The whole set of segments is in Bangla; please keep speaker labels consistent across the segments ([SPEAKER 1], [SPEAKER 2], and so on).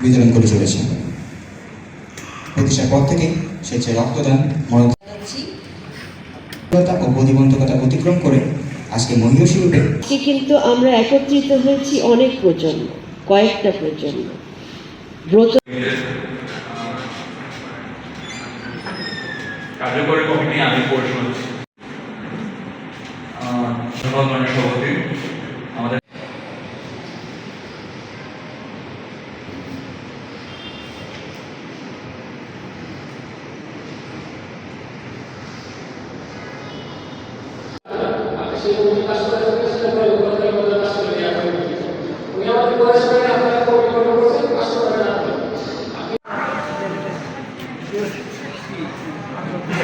[SPEAKER 1] বিতরণ করে চলেছে প্রতিষ্ঠার পর থেকেই স্বেচ্ছায় রক্তদান মরণ
[SPEAKER 2] জানাচ্ছি
[SPEAKER 1] ও প্রতিবন্ধকতা অতিক্রম করে আজকে মহিষী রূপে
[SPEAKER 3] কিন্তু আমরা একত্রিত হয়েছি অনেক প্রজন্ম কয়েকটা প্রজন্ম। ব্রত
[SPEAKER 4] কার্যকরী কমিটি আমি পরিষদ সভাপতি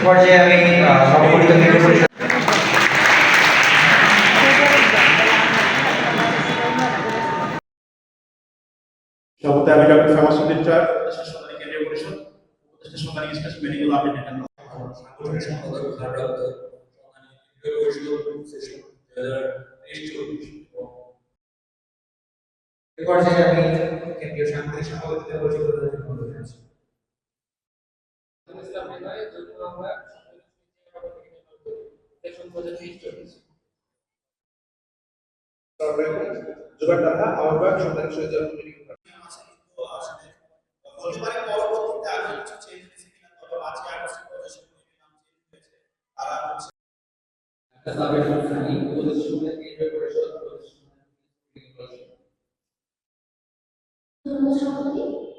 [SPEAKER 5] পর্যায়ে আমি নবগঠিত কেন্দ্র
[SPEAKER 6] সভাপতি আমি ডক্টর ফার্মাসিউটিক চার সরকারি কেন্দ্রীয় পরিষদ উপদেষ্টা সরকারি মেডিকেল আপডেট অ্যান্ড
[SPEAKER 5] এ পর্যায়ে আমি কেন্দ্রীয় সাংগঠনিক সম্পাদকদের পরিষদ অনুরোধ করছি
[SPEAKER 6] জুবাইর তাহা আহ্বায়ক সরকারি শহীদ মেডিকেল
[SPEAKER 2] ধন্যবাদ সভাপতি